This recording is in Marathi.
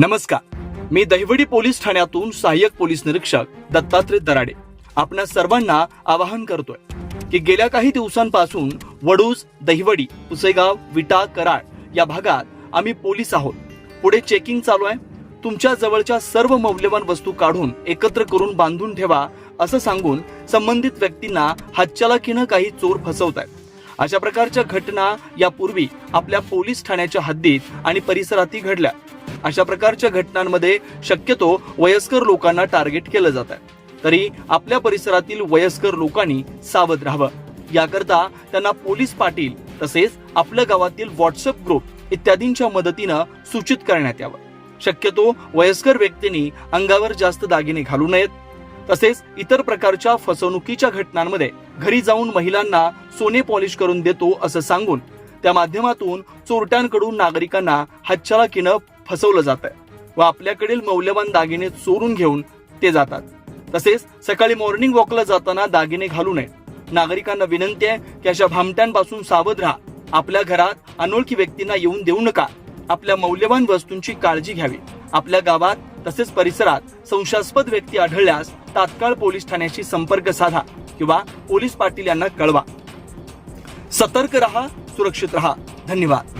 नमस्कार. मी दहिवडी पोलीस ठाण्यातून सहाय्यक पोलीस निरीक्षक दत्तात्रय दराडे आपल्या सर्वांना आवाहन करतोय की गेल्या काही दिवसांपासून वडूज दहिवडी पुसेगाव विटा कराड या भागात आम्ही पोलीस आहोत. पुढे चेकिंग चालू आहे. तुमच्या जवळच्या सर्व मौल्यवान वस्तू काढून एकत्र करून बांधून ठेवा असं सांगून संबंधित व्यक्तींना हातचलाखीनं काही चोर फसवत आहेत. अशा प्रकारच्या घटना यापूर्वी आपल्या पोलीस ठाण्याच्या हद्दीत आणि परिसरातही घडल्या. अशा प्रकारच्या घटनांमध्ये शक्यतो वयस्कर लोकांना टार्गेट केलं जात आहे. तरी आपल्या परिसरातील वयस्कर लोकांनी सावध राहावं. याकरता त्यांना पोलीस पाटील तसेच आपल्या गावातील व्हॉट्सअप ग्रुप इत्यादींच्या मदतीनं सूचित करण्यात यावं. शक्यतो वयस्कर व्यक्तींनी अंगावर जास्त दागिने घालू नयेत. तसेच इतर प्रकारच्या फसवणुकीच्या घटनांमध्ये घरी जाऊन महिलांना सोने पॉलिश करून देतो असं सांगून त्या माध्यमातून चोरट्यांकडून नागरिकांना हातचलाकीनं फसवलं जात आहे व आपल्याकडील मौल्यवान दागिने चोरून घेऊन ते जातात. तसेच सकाळी मॉर्निंग वॉकला जाताना दागिने घालू नये. नागरिकांना विनंती आहे की अशा भामट्यांपासून सावध राहा. आपल्या घरात अनोळखी व्यक्तींना येऊन देऊ नका. आपल्या मौल्यवान वस्तूंची काळजी घ्यावी. आपल्या गावात तसेच परिसरात संशयास्पद व्यक्ती आढळल्यास तात्काळ पोलीस ठाण्याशी संपर्क साधा किंवा पोलीस पाटील यांना कळवा. सतर्क रहा सुरक्षित रहा. धन्यवाद.